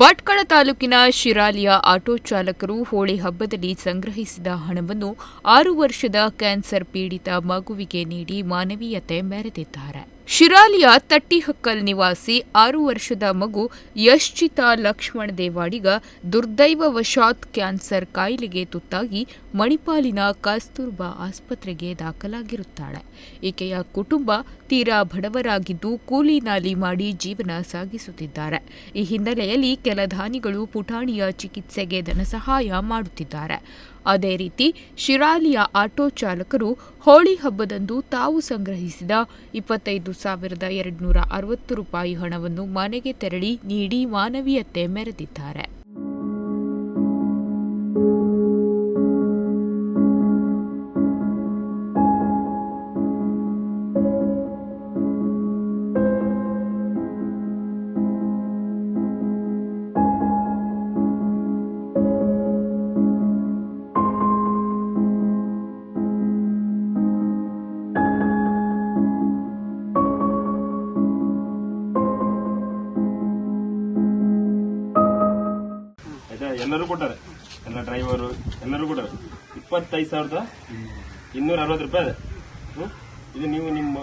ಭಟ್ಕಳ ತಾಲೂಕಿನ ಶಿರಾಲಿಯ ಆಟೋ ಚಾಲಕರು ಹೋಳಿ ಹಬ್ಬದಲ್ಲಿ ಸಂಗ್ರಹಿಸಿದ ಹಣವನ್ನು ಆರು ವರ್ಷದ ಕ್ಯಾನ್ಸರ್ ಪೀಡಿತ ಮಗುವಿಗೆ ನೀಡಿ ಮಾನವೀಯತೆ ಮೆರೆದಿದ್ದಾರೆ. ಶಿರಾಲಿಯ ತಟ್ಟಿಹಕ್ಕಲ್ ನಿವಾಸಿ ಆರು ವರ್ಷದ ಮಗು ಯಶ್ಚಿತಾ ಲಕ್ಷ್ಮಣ ದೇವಾಡಿಗ ದುರ್ದೈವವಶಾತ್ ಕ್ಯಾನ್ಸರ್ ಕಾಯಿಲೆಗೆ ತುತ್ತಾಗಿ ಮಣಿಪಾಲಿನ ಕಸ್ತೂರ್ಬಾ ಆಸ್ಪತ್ರೆಗೆ ದಾಖಲಾಗಿರುತ್ತಾಳೆ. ಈಕೆಯ ಕುಟುಂಬ ತೀರಾ ಬಡವರಾಗಿದ್ದು ಕೂಲಿ ನಾಲಿ ಮಾಡಿ ಜೀವನ ಸಾಗಿಸುತ್ತಿದ್ದಾರೆ. ಈ ಹಿನ್ನೆಲೆಯಲ್ಲಿ ಕೆಲ ದಾನಿಗಳು ಪುಟಾಣಿಯ ಚಿಕಿತ್ಸೆಗೆ ಧನಸಹಾಯ ಮಾಡುತ್ತಿದ್ದಾರೆ. ಅದೇ ರೀತಿ ಶಿರಾಲಿಯ ಆಟೋ ಚಾಲಕರು ಹೋಳಿ ಹಬ್ಬದಂದು ತಾವು ಸಂಗ್ರಹಿಸಿದ ಇಪ್ಪತ್ತೈದು ಸಾವಿರದ ಎರಡುನೂರ ಅರವತ್ತು ರೂಪಾಯಿ ಹಣವನ್ನು ಮನೆಗೆ ತೆರಳಿ ನೀಡಿ ಮಾನವೀಯತೆ ಮೆರೆದಿದ್ದಾರೆ. ಆಯ್ತಾ ಎಲ್ಲರೂ ಕೊಟ್ಟಾರೆ ಎಲ್ಲ ಡ್ರೈವರು ಎಲ್ಲರೂ ಕೊಟ್ಟಾರೆ ಇಪ್ಪತ್ತೈದು ಸಾವಿರದ ಇನ್ನೂರ ಅರವತ್ತು ರೂಪಾಯಿ? ಇದು. ನೀವು ನಿಮ್ಮ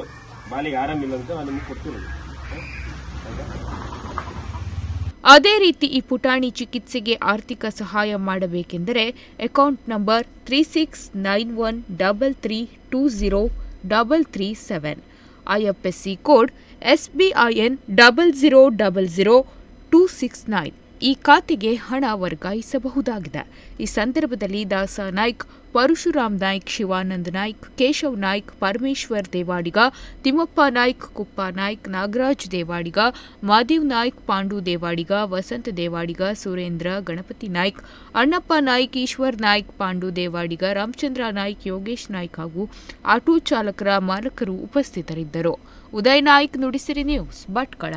ಬಾಲಿಗೆ ಆರಾಮಿಲ್ಲ ಅಂತ ನಿಮ್ಗೆ ಕೊಡ್ತೀವಿ ಅದೇ ರೀತಿ ಈ ಪುಟಾಣಿ ಚಿಕಿತ್ಸೆಗೆ ಆರ್ಥಿಕ ಸಹಾಯ ಮಾಡಬೇಕೆಂದರೆ account number three six nine one double three two zero double three seven IFSC code S B I N double zero double zero two six nine ಈ ಖಾತೆಗೆ ಹಣ ವರ್ಗಾಯಿಸಬಹುದಾಗಿದೆ. ಈ ಸಂದರ್ಭದಲ್ಲಿ ದಾಸ ನಾಯ್ಕ್, ಪರಶುರಾಮ್ ನಾಯ್ಕ್, ಶಿವಾನಂದ ನಾಯ್ಕ್, ಕೇಶವ್ ನಾಯ್ಕ್, ಪರಮೇಶ್ವರ್ ದೇವಾಡಿಗ, ತಿಮ್ಮಪ್ಪ ನಾಯ್ಕ್, ಕುಪ್ಪ ನಾಯ್ಕ್, ನಾಗರಾಜ್ ದೇವಾಡಿಗ, ಮಾದೇವ್ ನಾಯ್ಕ್, ಪಾಂಡು ದೇವಾಡಿಗ, ವಸಂತ ದೇವಾಡಿಗ, ಸುರೇಂದ್ರ, ಗಣಪತಿ ನಾಯ್ಕ್, ಅಣ್ಣಪ್ಪ ನಾಯ್ಕ್, ಈಶ್ವರ್ ನಾಯ್ಕ್, ಪಾಂಡು ದೇವಾಡಿಗ, ರಾಮಚಂದ್ರ ನಾಯ್ಕ್, ಯೋಗೇಶ್ ನಾಯ್ಕ್ ಹಾಗೂ ಆಟೋ ಚಾಲಕರ ಮಾಲಕರು ಉಪಸ್ಥಿತರಿದ್ದರು. ಉದಯ್ ನಾಯ್ಕ್, ನುಡಿಸಿರಿ ನ್ಯೂಸ್, ಭಟ್ಕಳ.